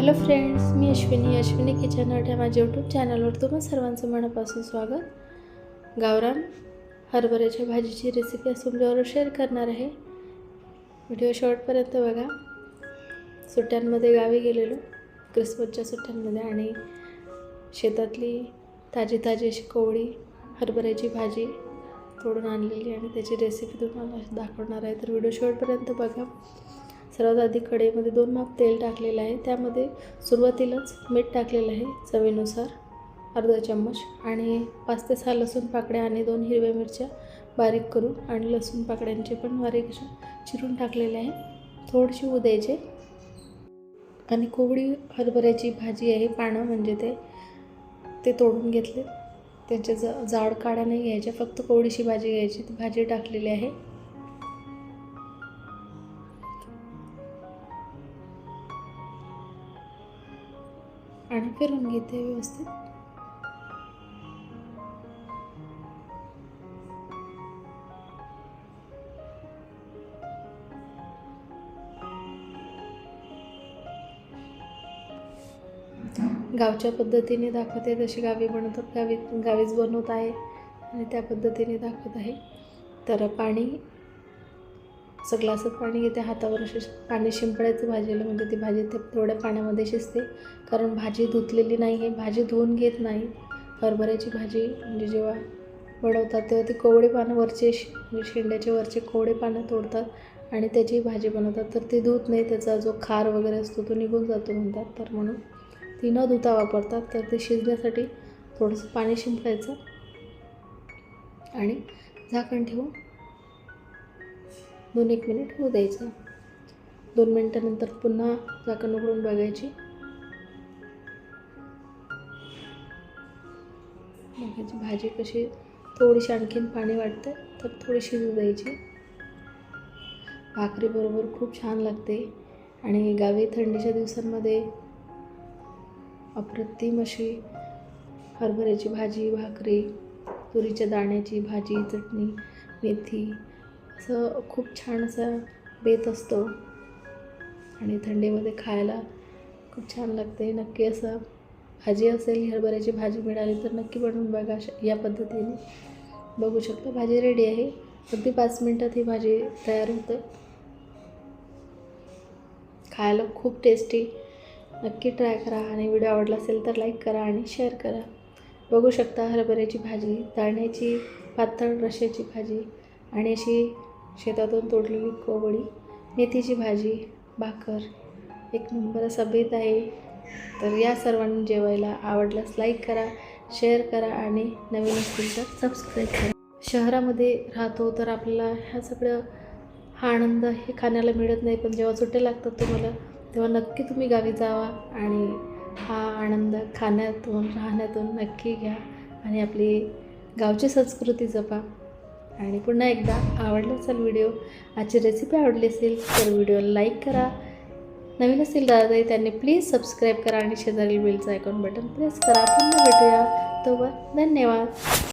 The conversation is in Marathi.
हॅलो फ्रेंड्स मी अश्विनी. अश्विनी किचन हट ह्या माझ्या यूट्यूब चॅनलवर तुम्हा सर्वांचं मनापासून स्वागत. गावरान हरभऱ्याच्या भाजीची रेसिपी आज तुमच्याबरोबर शेअर करणार आहे. व्हिडिओ शॉर्टपर्यंत बघा. सुट्ट्यांमध्ये गावी गेलेलो. क्रिसमसच्या सुट्ट्यांमध्ये आणि शेतातली ताजी ताजी अशी कोवळी हरभऱ्याची भाजी तोडून आणलेली आणि त्याची रेसिपी तुम्हाला दाखवणार आहे. तर व्हिडिओ शेवटपर्यंत बघा. सर्वात आधी कढईमध्ये दोन माप तेल टाकलेलं आहे. त्यामध्ये सुरुवातीलाच मीठ टाकलेलं आहे चवीनुसार. अर्धा चम्मच आणि पाच ते सहा लसूण पाकड्या आणि दोन हिरव्या मिरच्या बारीक करून आणि लसूण पाकड्यांचे पण बारीक अशा चिरून टाकलेले आहे. थोडीशी होऊ द्यायचे आणि कोवळी हरभऱ्याची भाजी आहे पानं म्हणजे ते ते तोडून घेतले. त्यांच्या ज जाड काड्या नाही घ्यायच्या फक्त कोवळीशी भाजी घ्यायची. ती भाजी टाकलेली आहे. आणि फिरून घेते व्यवस्थित. गावच्या पद्धतीने दाखवते जशी गावी बनवतात गावी गावीच बनवत आहे आणि त्या पद्धतीने दाखवत आहे. तर पाणी असं ग्लासात पाणी घेते हातावर असे पाणी शिंपडायचं भाजीला म्हणजे ती भाजी ते थोड्या पाण्यामध्ये शिजते. कारण भाजी धुतलेली नाही आहे भाजी धुवून घेत नाही. हरभऱ्याची भाजी म्हणजे जेव्हा बनवतात तेव्हा ते कोवळे पानं वरचे म्हणजे शेंड्याचे वरचे कोवळे पानं तोडतात आणि त्याची भाजी बनवतात. तर ती धुत नाही त्याचा जो खार वगैरे असतो तो निघून जातो म्हणतात. तर म्हणून ती न धुता वापरतात. तर ते शिजण्यासाठी थोडंसं पाणी शिंपडायचं आणि झाकण ठेवून दोन एक मिनिट होऊ द्यायचं. दोन मिनटानंतर पुन्हा झाकण उघडून बघायची. बघायची भाजी कशी थोडीशी आणखीन पाणी वाटतं तर थोडी शिजू द्यायची. भाकरीबरोबर खूप छान लागते. आणि गावी थंडीच्या दिवसांमध्ये अप्रतिम अशी हरभऱ्याची भाजी भाकरी तुरीच्या दाण्याची भाजी चटणी मेथी असं खूप छान असा बेत असतो. आणि थंडीमध्ये खायला खूप छान लागते. नक्की असं भाजी असेल हरभऱ्याची भाजी मिळाली तर नक्की बनवून बघा. या पद्धतीने बघू शकता. भाजी रेडी आहे. अगदी पाच मिनटात ही भाजी तयार होते. खायला खूप टेस्टी नक्की ट्राय करा. आणि व्हिडिओ आवडला असेल तर लाईक करा आणि शेअर करा. बघू शकता हरभऱ्याची भाजी दाण्याची पातळ रश्याची भाजी आणि अशी शेतातून तोडलेली कोवळी मेथीची भाजी भाकर एक नंबर असा बेत आहे. तर या सर्वांनी जेवायला आवडल्यास लाईक करा शेअर करा आणि नवीन असतील तर सबस्क्राईब करा. शहरामध्ये राहतो तर आपल्याला ह्या सगळं हा आनंद हे खाण्याला मिळत नाही. पण जेव्हा सुट्टे लागतात तुम्हाला तेव्हा नक्की तुम्ही गावी जावा आणि हा आनंद खाण्यातून राहण्यातून नक्की घ्या आणि आपली गावची संस्कृती जपा. आणि पुन्हा एकदा आवडला असेल व्हिडिओ आजची रेसिपी आवडली असेल तर व्हिडिओला लाईक करा. नवीन असेल दादा त्यांनी प्लीज सबस्क्राईब करा आणि शेजारील बेलचं आयकॉन बटन प्रेस करा. पुन्हा भेटूया. तोवर धन्यवाद.